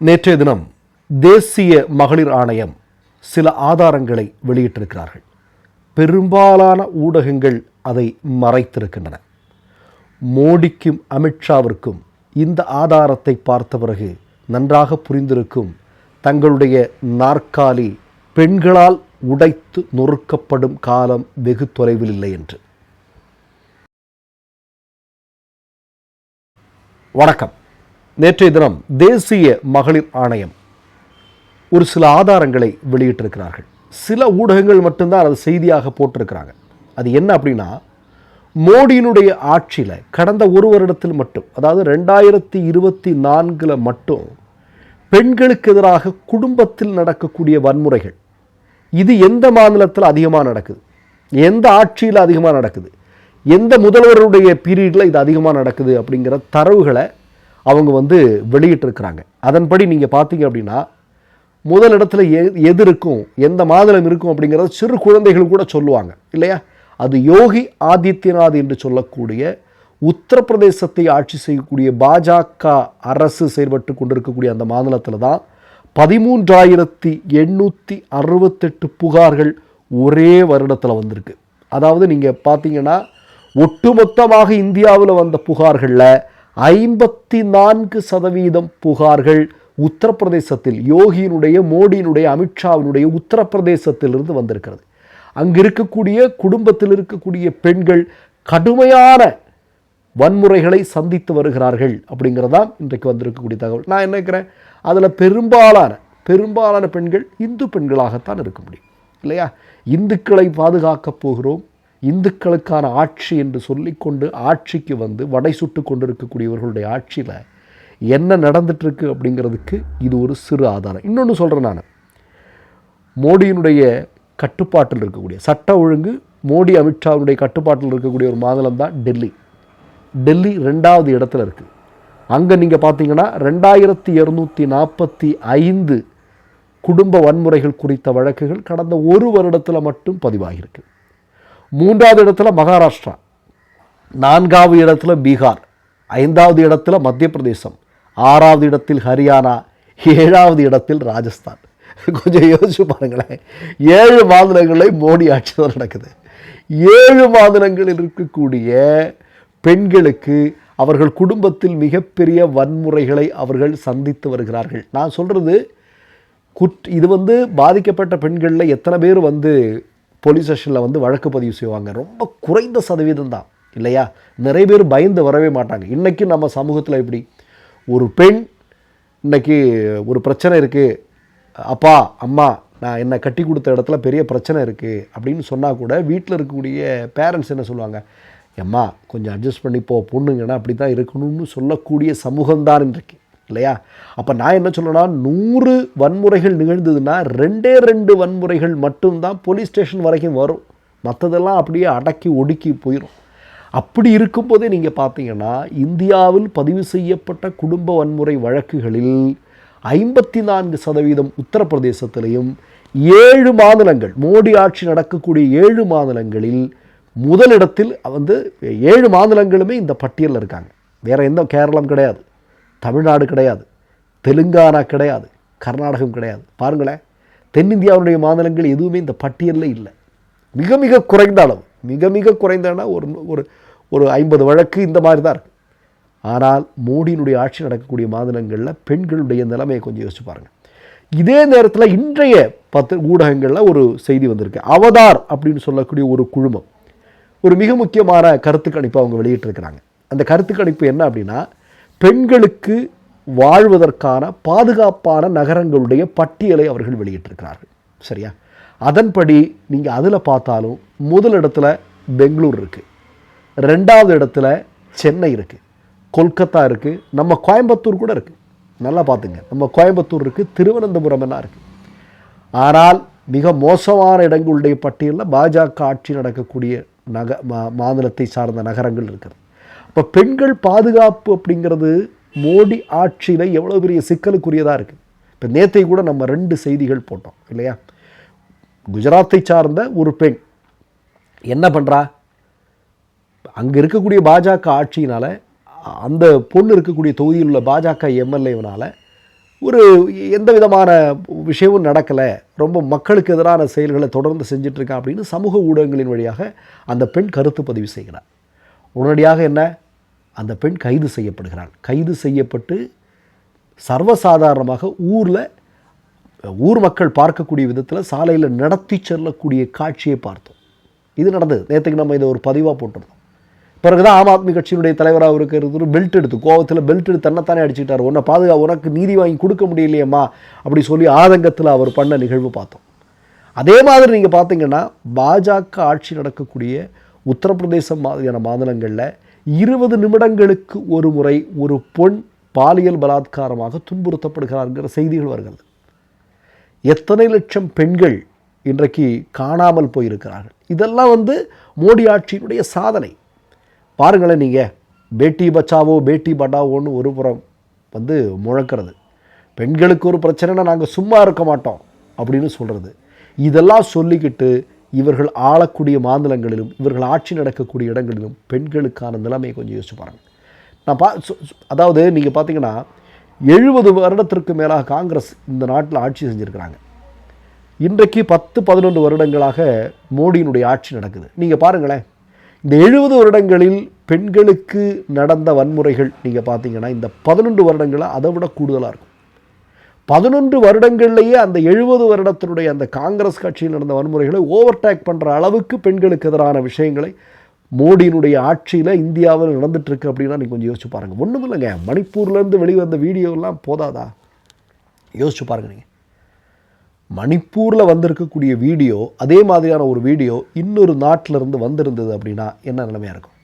நேற்றைய தினம் தேசிய மகளிர் ஆணையம் சில ஆதாரங்களை வெளியிட்டிருக்கிறார்கள். பெரும்பாலான ஊடகங்கள் அதை மறைத்திருக்கின்றன. மோடிக்கும் அமித்ஷாவிற்கும் இந்த ஆதாரத்தை பார்த்த பிறகு நன்றாக புரிந்திருக்கும் தங்களுடைய நாற்காலி பெண்களால் உடைத்து நொறுக்கப்படும் காலம் வெகு தொலைவில் இல்லை என்று. வணக்கம். நேற்றைய தினம் தேசிய மகளிர் ஆணையம் ஒரு சில ஆதாரங்களை வெளியிட்டிருக்கிறார்கள். சில ஊடகங்கள் மட்டும்தான் அது செய்தியாக போட்டிருக்கிறாங்க. அது என்ன அப்படின்னா மோடியினுடைய ஆட்சியில் கடந்த ஒரு வருடத்தில் மட்டும் அதாவது ரெண்டாயிரத்தி இருபத்தி நான்கில் மட்டும் பெண்களுக்கு எதிராக குடும்பத்தில் நடக்கக்கூடிய வன்முறைகள் இது எந்த மாநிலத்தில் அதிகமாக நடக்குது? எந்த ஆட்சியில் அதிகமாக நடக்குது? எந்த முதல்வருடைய பீரியடில் இது அதிகமாக நடக்குது அப்படிங்கிற தரவுகளை அவங்க வந்து வெளியிட்டிருக்கிறாங்க. அதன்படி நீங்கள் பார்த்தீங்க அப்படின்னா முதல் இடத்துல எ எது இருக்கும் எந்த மாதளம் இருக்கும் அப்படிங்கிறத சிறு குழந்தைகள் கூட சொல்லுவாங்க. இல்லையா? அது யோகி ஆதித்யநாத் என்று சொல்லக்கூடிய உத்தரப்பிரதேசத்தை ஆட்சி செய்யக்கூடிய பாஜக அரசு செயல்பட்டு கொண்டிருக்கக்கூடிய அந்த மாநிலத்தில் தான் பதிமூன்றாயிரத்தி எண்ணூற்றி அறுபத்தெட்டு புகார்கள் ஒரே வருடத்தில் வந்திருக்கு. அதாவது நீங்கள் பார்த்தீங்கன்னா ஒட்டுமொத்தமாக இந்தியாவில் வந்த புகார்களில் ஐம்பத்தி நான்கு சதவீதம் புகார்கள் உத்தரப்பிரதேசத்தில் யோகியினுடைய மோடியினுடைய அமித்ஷாவினுடைய உத்தரப்பிரதேசத்திலிருந்து வந்திருக்கிறது. அங்கு இருக்கக்கூடிய குடும்பத்தில் இருக்கக்கூடிய பெண்கள் கடுமையான வன்முறைகளை சந்தித்து வருகிறார்கள் அப்படிங்கிறதான் இன்றைக்கு வந்திருக்கக்கூடிய தகவல். நான் என்ன நினைக்கிறேன்? அதில் பெரும்பாலான பெரும்பாலான பெண்கள் இந்து பெண்களாகத்தான் இருக்க முடியும். இல்லையா? இந்துக்களை பாதுகாக்கப் போகிறோம் இந்துக்களுக்கான ஆட்சி என்று சொல்லிக்கொண்டு ஆட்சிக்கு வந்து வடை சுட்டு கொண்டிருக்கக்கூடியவர்களுடைய ஆட்சியில் என்ன நடந்துட்டுருக்கு அப்படிங்கிறதுக்கு இது ஒரு சிறு ஆதாரம். இன்னொன்று சொல்கிறேன் நான். மோடியினுடைய கட்டுப்பாட்டில் இருக்கக்கூடிய சட்ட ஒழுங்கு மோடி அமித்ஷாவுடைய கட்டுப்பாட்டில் இருக்கக்கூடிய ஒரு மாநிலம் தான் டெல்லி. டெல்லி ரெண்டாவது இடத்துல இருக்குது அங்கே நீங்கள் பார்த்தீங்கன்னா ரெண்டாயிரத்தி இரநூத்தி நாற்பத்தி ஐந்து குடும்ப வன்முறைகள் குறித்த வழக்குகள் கடந்த ஒரு வருடத்தில் மட்டும் பதிவாகியிருக்கு. மூன்றாவது இடத்துல மகாராஷ்டிரா நான்காவது இடத்துல பீகார் ஐந்தாவது இடத்துல மத்திய பிரதேசம் ஆறாவது இடத்தில் ஹரியானா ஏழாவது இடத்தில் ராஜஸ்தான். கொஞ்சம் யோசிச்சு பாருங்களேன். ஏழு மாநிலங்களில் மோடி ஆட்சி தான் நடக்குது. ஏழு மாநிலங்களில் இருக்கக்கூடிய பெண்களுக்கு அவர்கள் குடும்பத்தில் மிகப்பெரிய வன்முறைகளை அவர்கள் சந்தித்து வருகிறார்கள். நான் சொல்கிறது குட் இது வந்து பாதிக்கப்பட்ட பெண்களில் எத்தனை பேர் வந்து போலீஸ் ஸ்டேஷனில் வந்து வழக்கு பதிவு செய்வாங்க. ரொம்ப குறைந்த சதவீதம் தான். இல்லையா? நிறைய பேர் பயந்து வரவே மாட்டாங்க. இன்றைக்கி நம்ம சமூகத்தில் எப்படி? ஒரு பெண் இன்றைக்கி ஒரு பிரச்சனை இருக்குது அப்பா அம்மா நான் என்னை கட்டி கொடுத்த இடத்துல பெரிய பிரச்சனை இருக்குது அப்படின்னு சொன்னால் கூட வீட்டில் இருக்கக்கூடிய பேரண்ட்ஸ் என்ன சொல்லுவாங்க? எம்மா கொஞ்சம் அட்ஜஸ்ட் பண்ணி போ. பொண்ணுங்கன்னா அப்படி தான் இருக்கணும்னு சொல்லக்கூடிய சமூகம்தான் இன்றைக்கு. இல்லையா? அப்போ நான் என்ன சொல்லணும்னா நூறு வன்முறைகள் நிகழ்ந்ததுன்னா ரெண்டே ரெண்டு வன்முறைகள் மட்டும்தான் போலீஸ் ஸ்டேஷன் வரைக்கும் வரும். மற்றதெல்லாம் அப்படியே அடக்கி ஒடுக்கி போயிடும் அப்படி இருக்கும்போதே நீங்கள் பார்த்தீங்கன்னா இந்தியாவில் பதிவு செய்யப்பட்ட குடும்ப வன்முறை வழக்குகளில் ஐம்பத்தி நான்கு சதவீதம் உத்தரப்பிரதேசத்திலையும் ஏழு மாநிலங்கள் மோடி ஆட்சி நடக்கக்கூடிய ஏழு மாநிலங்களில் முதலிடத்தில் வந்து ஏழு மாநிலங்களுமே இந்த பட்டியலில் இருக்காங்க. வேறு எந்த கேரளம் கிடையாது. தமிழ்நாடு கிடையாது. தெலுங்கானா கிடையாது. கர்நாடகம் கிடையாது. பாருங்களேன் தென்னிந்தியாவுடைய மாநிலங்கள் எதுவுமே இந்த பட்டியலில் இல்லை. மிக மிக குறைந்த அளவு. மிக மிக குறைந்தனா ஒரு ஒரு ஒரு ஐம்பது வழக்கு இந்த மாதிரி தான் இருக்குது ஆனால் மோடியினுடைய ஆட்சி நடக்கக்கூடிய மாநிலங்களில் பெண்களுடைய நிலைமையை கொஞ்சம் யோசிச்சு பாருங்கள் இதே நேரத்தில் இன்றைய பத்து ஊடகங்களில் ஒரு செய்தி வந்திருக்கு. அவதார் அப்படின்னு சொல்லக்கூடிய ஒரு குழுமம். ஒரு மிக முக்கியமான கருத்து கணிப்பை அவங்க வெளியிட்டிருக்கிறாங்க. அந்த கருத்து கணிப்பு என்ன அப்படின்னா பெண்களுக்கு வாழ்வதற்கான பாதுகாப்பான நகரங்களுடைய பட்டியலை அவர்கள் வெளியிட்டிருக்கிறார்கள். சரியா? அதன்படி நீங்கள் அதில் பார்த்தாலும் முதல் இடத்துல பெங்களூர் இருக்குது ரெண்டாவது இடத்துல சென்னை இருக்குது கொல்கத்தா இருக்குது நம்ம கோயம்புத்தூர் கூட இருக்குது நல்லா பார்த்துங்க. நம்ம கோயம்புத்தூர் இருக்குது திருவனந்தபுரம் எல்லாம் இருக்குது ஆனால் மிக மோசமான இடங்களுடைய பட்டியலில் பாஜக ஆட்சி நடக்கக்கூடிய நக மா மாநிலத்தை சார்ந்த நகரங்கள் இருக்கிறது இப்போ பெண்கள் பாதுகாப்பு அப்படிங்கிறது மோடி ஆட்சியில் எவ்வளோ பெரிய சிக்கலுக்குரியதாக இருக்குது இப்போ நேற்றை கூட நம்ம ரெண்டு செய்திகள் போட்டோம் இல்லையா? குஜராத்தை சார்ந்த ஒரு பெண் என்ன பண்ணுறா அங்கே இருக்கக்கூடிய பாஜக ஆட்சியினால் அந்த பொண்ணு இருக்கக்கூடிய தொகுதியில் உள்ள பாஜக எம்எல்ஏவனால் ஒரு எந்த விதமான விஷயமும் நடக்கலை. ரொம்ப மக்களுக்கு எதிரான செயல்களை தொடர்ந்து செஞ்சிட்ருக்கேன் அப்படின்னு சமூக ஊடகங்களின் வழியாக அந்த பெண் கருத்து பதிவு செய்கிறார். உடனடியாக என்ன? அந்த பெண் கைது செய்யப்படுகிறாள். கைது செய்யப்பட்டு சர்வசாதாரணமாக ஊரில் ஊர் மக்கள் பார்க்கக்கூடிய விதத்தில் சாலையில் நடத்தி செல்லக்கூடிய காட்சியை பார்த்தோம். இது நடந்தது. நேற்றுக்கு நம்ம இதை ஒரு பதிவாக போட்டிருந்தோம். பிறகு தான் ஆம் ஆத்மி கட்சியினுடைய தலைவராக இருக்கிறது பெல்ட் எடுத்து கோவத்தில் பெல்ட் எடுத்து தன்னைத்தானே அடிச்சுட்டார் உன்னை பாதுகா உனக்கு நீதி வாங்கி கொடுக்க முடியலையம்மா அப்படி சொல்லி ஆதங்கத்தில் அவர் பண்ண நிகழ்வு பார்த்தோம். அதே மாதிரி நீங்கள் பார்த்தீங்கன்னா பாஜக ஆட்சி நடக்கக்கூடிய உத்தரப்பிரதேசம் மாதிரியான மாநிலங்களில் இருபது நிமிடங்களுக்கு ஒரு முறை ஒரு பொன் பாலியல் பலாத்காரமாக துன்புறுத்தப்படுகிறார்கிற செய்திகள் வருகிறது. எத்தனை லட்சம் பெண்கள் இன்றைக்கு காணாமல் போயிருக்கிறார்கள்? இதெல்லாம் வந்து மோடி ஆட்சியினுடைய சாதனை. பாருங்களேன் நீங்கள் பேட்டி பச்சாவோ பேட்டி பட்டாவோன்னு ஒரு புறம் வந்து முழக்கிறது. பெண்களுக்கு ஒரு பிரச்சனைனா நாங்கள் சும்மா இருக்க மாட்டோம் அப்படின்னு சொல்கிறது இதெல்லாம் சொல்லிக்கிட்டு இவர்கள் ஆளக்கூடிய மாநிலங்களிலும் இவர்கள் ஆட்சி நடக்கக்கூடிய இடங்களிலும் பெண்களுக்கான நிலைமையை கொஞ்சம் யோசிச்சு பாருங்கள் நான் பா சொ- அதாவது நீங்கள் பார்த்தீங்கன்னா எழுபது வருடத்திற்கு மேலாக காங்கிரஸ் இந்த நாட்டில் ஆட்சி செஞ்சுருக்கிறாங்க. இன்றைக்கு பத்து பதினொன்று வருடங்களாக மோடியினுடைய ஆட்சி நடக்குது. நீங்கள் பாருங்களேன் இந்த எழுபது வருடங்களில் பெண்களுக்கு நடந்த வன்முறைகள் நீங்கள் பார்த்தீங்கன்னா இந்த பதினொன்று வருடங்களாக அதை விட கூடுதலாக இருக்கும். பதினொன்று வருடங்கள்லேயே அந்த எழுபது வருடத்தினுடைய அந்த காங்கிரஸ் கட்சியில் நடந்த வன்முறைகளை ஓவர்டேக் பண்ணுற அளவுக்கு பெண்களுக்கு எதிரான விஷயங்களை மோடியினுடைய ஆட்சியில் இந்தியாவில் நடந்துட்டு இருக்கு அப்படின்னா நீங்கள் கொஞ்சம் யோசிச்சு பாருங்கள் ஒன்றும் இல்லைங்க. மணிப்பூர்லேருந்து வெளிவந்த வீடியோலாம் போதாதா? யோசிச்சு பாருங்கள் நீங்கள் மணிப்பூரில் வந்திருக்கக்கூடிய வீடியோ அதே மாதிரியான ஒரு வீடியோ இன்னொரு நாட்டிலிருந்து வந்திருந்தது அப்படின்னா என்ன நிலைமையாக இருக்கும்?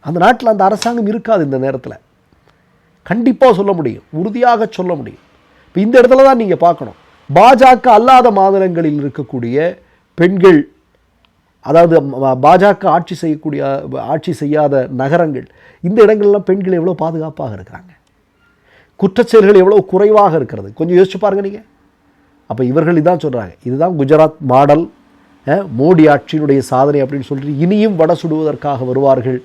அந்த நாட்டில் அந்த அரசாங்கம் இருக்காது இந்த நேரத்தில். கண்டிப்பாக சொல்ல முடியும். உறுதியாக சொல்ல முடியும். இப்போ இந்த இடத்துல தான் நீங்கள் பார்க்கணும். பாஜக அல்லாத மாநிலங்களில் இருக்கக்கூடிய பெண்கள் அதாவது பாஜக ஆட்சி செய்யக்கூடிய ஆட்சி செய்யாத நகரங்கள் இந்த இடங்கள்லாம் பெண்கள் எவ்வளோ பாதுகாப்பாக இருக்கிறாங்க? குற்றச்செயல்கள் எவ்வளோ குறைவாக இருக்கிறது? கொஞ்சம் யோசிச்சு பாருங்க நீங்கள் அப்போ இவர்கள் இதான் சொல்கிறாங்க இதுதான் குஜராத் மாடல் மோடி ஆட்சியினுடைய சாதனை அப்படின்னு சொல்லிட்டு இனியும் வட சுடுவதற்காக வருவார்கள்.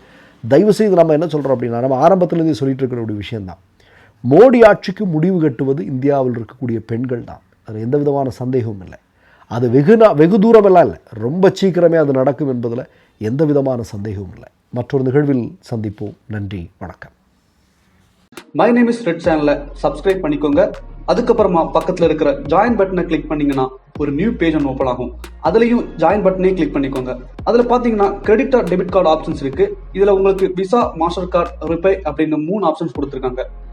தயவு செய்து நம்ம என்ன சொல்கிறோம் அப்படின்னா நம்ம ஆரம்பத்திலேருந்தே சொல்லிட்டு இருக்கிற ஒரு விஷயந்தான் மோடி ஆட்சிக்கு முடிவு கட்டுவது இந்தியாவில் இருக்கக்கூடிய பெண்கள் தான். அது எந்த விதமான சந்தேகமும் இல்லை. அது வெகு வெகு தூரமெல்லாம் இல்லை. ரொம்ப சீக்கிரமே அது நடக்கும் என்பதில் எந்த விதமான சந்தேகமும் இல்லை. மற்றொரு நிகழ்வில் சந்திப்போம். நன்றி வணக்கம். மை நேம் இஸ் ரெட் சேனலை சப்ஸ்கிரைப் பண்ணிக்கோங்க. அதுக்கப்புறமா பக்கத்தில் இருக்கிற ஜாயின் பட்டனை கிளிக் பண்ணிங்கன்னா ஒரு நியூ பேஜ் ஒன்று ஓப்பன் ஆகும். அதுலேயும் ஜாயின் பட்டனே கிளிக் பண்ணிக்கோங்க. அதில் பார்த்தீங்கன்னா கிரெடிட் டெபிட் கார்டு ஆப்ஷன்ஸ் இருக்குது இதில் உங்களுக்கு விசா மாஸ்டர் கார்டு ரிப்பே அப்படின்னு மூணு ஆப்ஷன்ஸ் கொடுத்துருக்காங்க.